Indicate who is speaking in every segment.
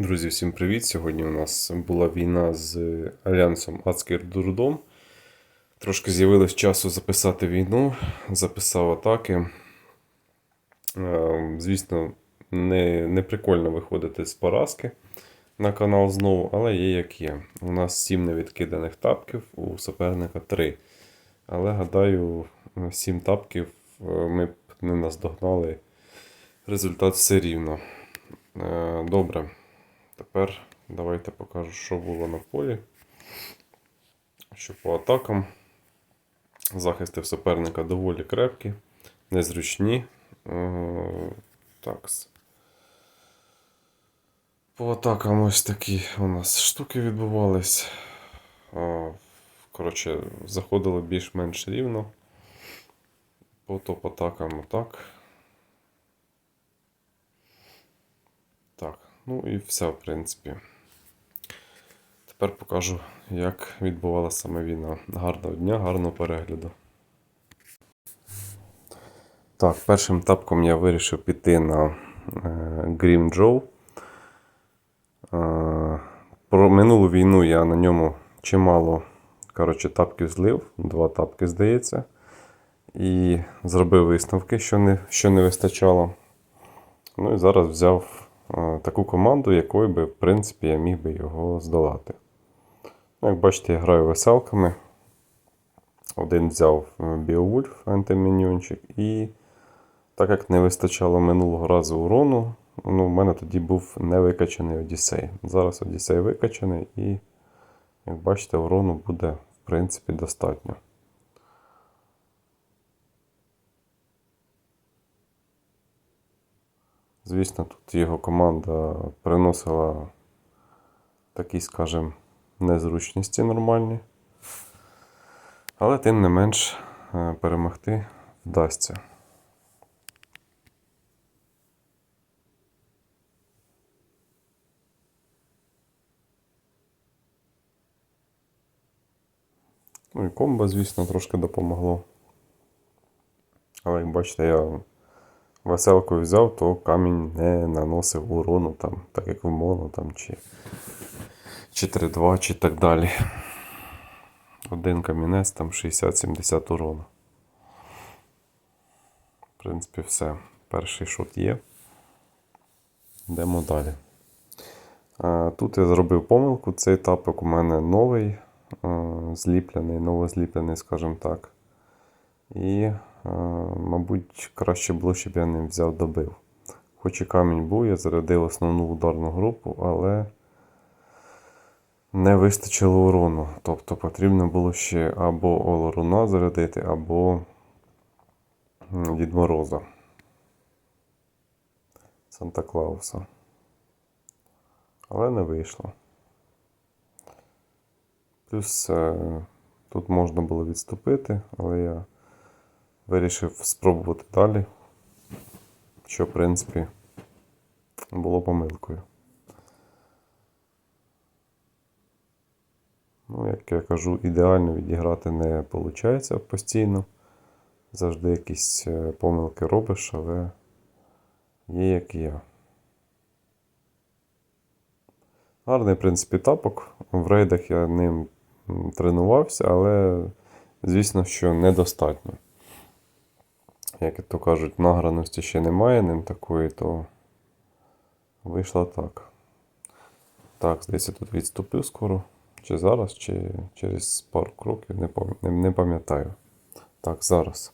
Speaker 1: Друзі, всім привіт! Сьогодні у нас була війна з Альянсом Адський Дурдом. Трошки з'явилось часу записати війну, записав атаки. Е, Звісно, не, не прикольно виходити з поразки на канал знову, але є як є. У нас 7 невідкиданих тапків, у суперника 3. Але гадаю, 7 тапків е, ми б не наздогнали. Результат все рівно. Е, Добре. Тепер давайте покажу, що було на полі. Що по атакам. Захисти в суперника доволі крепкі, незручні. Е, Такс. По атакам ось такі у нас штуки відбувались. Е, Коротше, заходили більш-менш рівно. По топ-атакам отак. Так, ну і все, в принципі. Тепер покажу, як відбувалася саме війна. Гарного дня, гарного перегляду. Так, першим тапком я вирішив піти на е, Grim Joe. Е, про минулу війну я на ньому чимало коротше, тапків злив, два тапки, здається. І зробив висновки, що не, що не вистачало. Ну і зараз взяв е, таку команду, якою би, в принципі, я міг би його здолати. Ну, Як бачите, я граю веселками. Один взяв Біовульф антиміньончик, і так як не вистачало минулого разу урону, ну, в мене тоді був невикачаний Одіссей. Зараз Одіссей викачаний, і, як бачите, урону буде, в принципі, достатньо. Звісно, тут його команда приносила такі, скажімо, незручності нормальні. Але тим не менш е, перемогти вдасться. Ну і комбо, звісно, трошки допомогло. Але як бачите, я веселку взяв, то камінь не наносив урону, там, так як в моно, там, чи, чи 3-2, чи так далі. Один камінець там 60-70 урону. В принципі, все. Перший шот є. Йдемо далі. Тут я зробив помилку. Цей тапок у мене новий, зліплений, новозліплений, скажімо так. І, мабуть, краще було, щоб я ним взяв добив. Хоч і камінь був, я зарядив основну ударну групу, але не вистачило урону. Тобто потрібно було ще або Олоруна зарядити, або м, Дід Мороза. Санта Клауса. Але не вийшло. Плюс е, тут можна було відступити, але я вирішив спробувати далі, що, в принципі, було помилкою. Ну, як я кажу, ідеально відіграти не виходить постійно. Завжди якісь е, помилки робиш, але є як є. Гарний, в принципі, тапок. В рейдах я ним тренувався, але, звісно, що недостатньо. Як то кажуть, награності ще немає ним такої, то вийшло так. Так, здається, тут відступлю скоро. Чи зараз, чи через пару кроків, не, пам'ятаю. Так, зараз.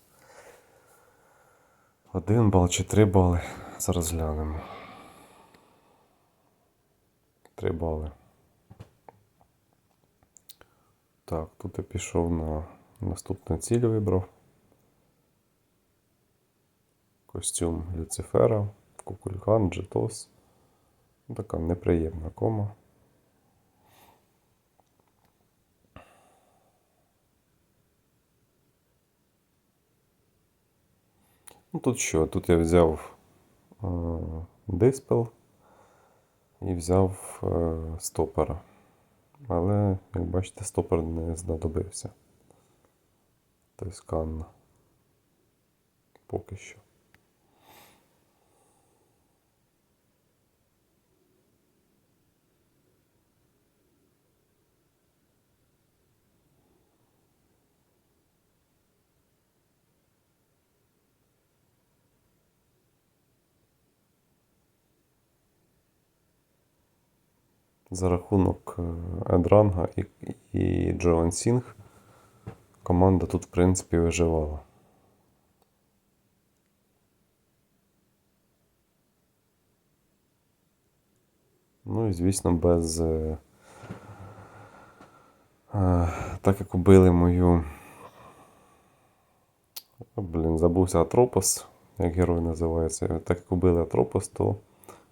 Speaker 1: Один бал чи три бали. Зараз глянемо. Три бали. Так, тут я пішов на наступну ціль вибрав. Костюм Люцифера, Кукулькан, Джетос. Ну, Така неприємна кома. Ну, тут що? Тут я взяв е, диспел і взяв е, стопера. Але, як бачите, стопер не знадобився. Тобто канна. Поки що. За рахунок Едранга і, і Джоан Сінг команда тут, в принципі, виживала. Ну і, звісно, без. е, е, Так як убили мою. Блін, забувся Атропос, як герой називається. Так як убили Атропос, то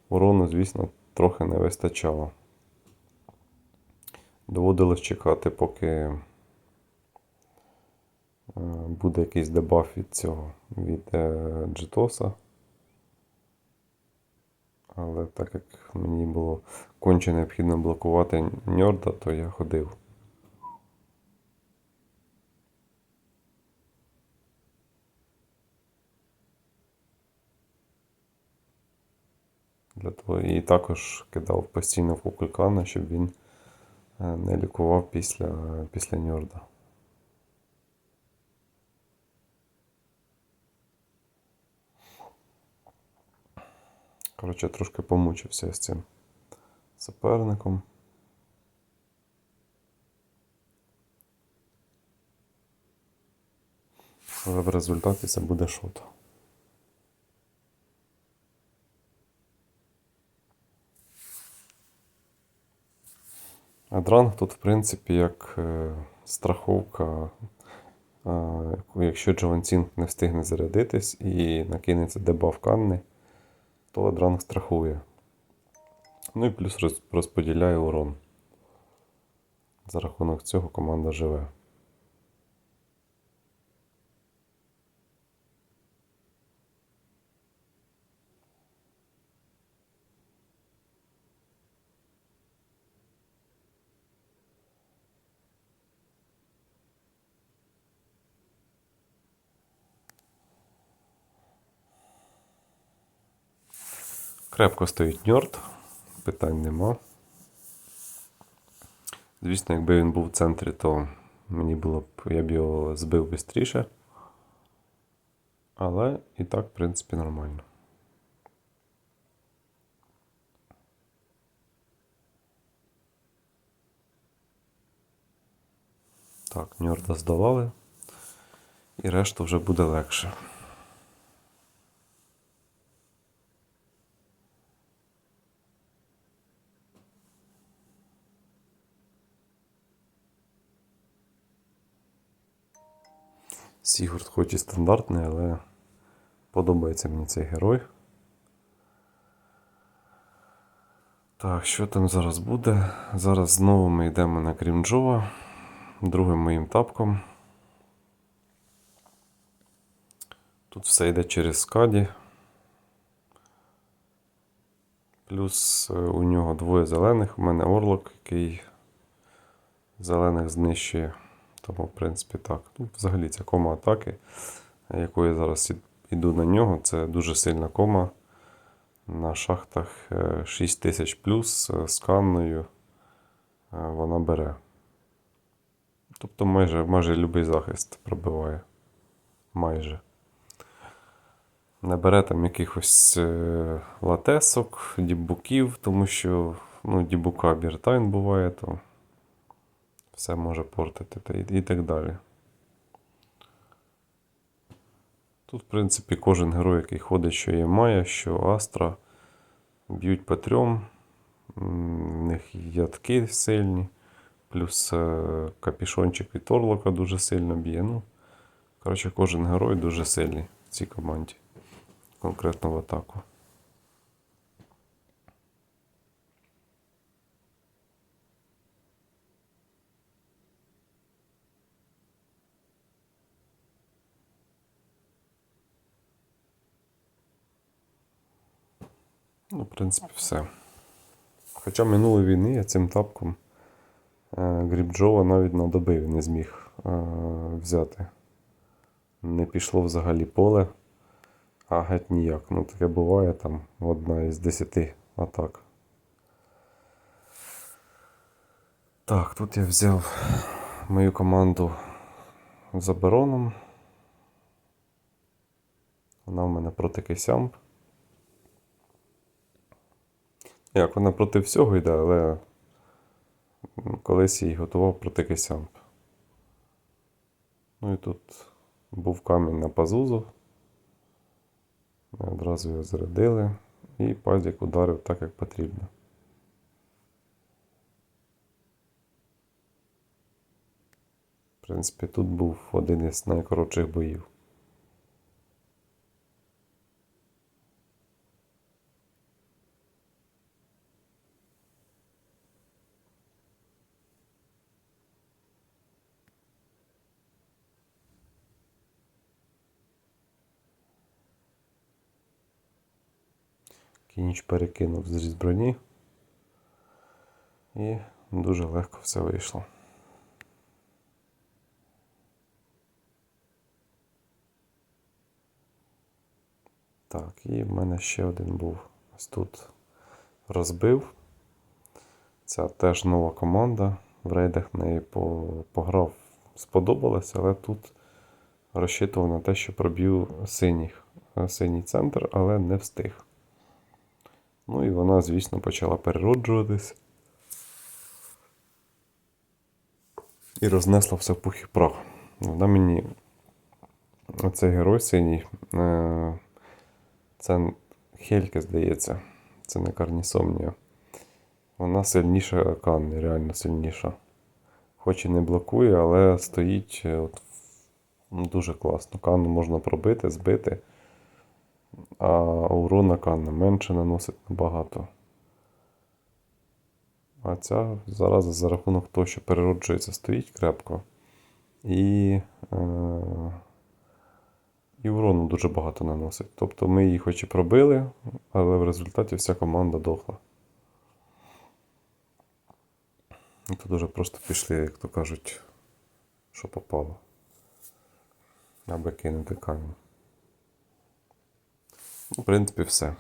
Speaker 1: урону, звісно, трохи не вистачало. Доводилось чекати, поки е, буде якийсь дебаф від цього, від Джитоса. Але так як мені було конче необхідно блокувати Ньорда, то я ходив. Для того і також кидав постійно в кукулькана, щоб він не лікував після, після Ньорда. Коротше, трошки помучився з цим суперником. Але в результаті це буде шот. Дранг тут, в принципі, як е, страховка. Якщо Джованцін не встигне зарядитись і накинеться дебаф Канни, то дранг страхує. Ну і плюс розподіляє урон. За рахунок цього команда живе. Крепко стоїть Ньорд, питань нема. Звісно, якби він був в центрі, то мені було б, я б його збив швидше. Але і так, в принципі, нормально. Так, Ньорда здолали. І решту вже буде легше. Сігурд хоч і стандартний, але подобається мені цей герой. Так, що там зараз буде? Зараз знову ми йдемо на Крімджова, другим моїм тапком. Тут все йде через скаді. Плюс е, у нього двоє зелених, у мене орлок, який зелених знищує. Тому, в принципі, так. Ну, взагалі ця кома атаки, яку я зараз ід- іду на нього, це дуже сильна кома. На шахтах е, 6000 плюс е, з канною е, вона бере. Тобто майже, майже будь-який захист пробиває. Майже. Не бере там якихось е, латесок, дібуків, тому що ну, дібука біртайн буває, то все може портити та і, і так далі. Тут, в принципі, кожен герой, який ходить, що є Майя, що Астра, б'ють по трьом. В них ядки сильні, плюс е, капішончик від Орлока дуже сильно б'є. Ну, коротше, кожен герой дуже сильний в цій команді, конкретно в атаку. Принципі, все. Хоча минулої війни я цим тапком е, Грібджова навіть на доби не зміг е, взяти. Не пішло взагалі поле, а геть ніяк. Ну, таке буває там одна із десяти атак. Так, тут я взяв мою команду за бароном. Вона в мене проти Кисямп. Як вона проти всього йде, але колись її готував проти кисямп. Ну і тут був камінь на пазузу. Ми одразу його зарядили, і пазик ударив так, як потрібно. В принципі, тут був один із найкоротших боїв. Кініч перекинув зріз броні. І дуже легко все вийшло. Так, і в мене ще один був ось тут розбив. Ця теж нова команда. В рейдах неї по- пограв, сподобалося, але тут розчитував на те, що проб'ю синій центр, але не встиг. Ну і вона, звісно, почала перероджуватись. І рознесла все в пух і прах. Вона мені. Оцей герой синій. е, Це Хельке, здається. Це не Карнісомнія. Вона сильніша Канни, реально сильніша. Хоч і не блокує, але стоїть е, от, ну, дуже класно. Канну можна пробити, збити. А урона Канна менше наносить набагато. А ця зараза за рахунок того, що перероджується, стоїть крепко. І, е, і урону дуже багато наносить. Тобто ми її хоч і пробили, але в результаті вся команда дохла. І тут уже просто пішли, як то кажуть, що попало. Аби кинути камінь. В принципі, все.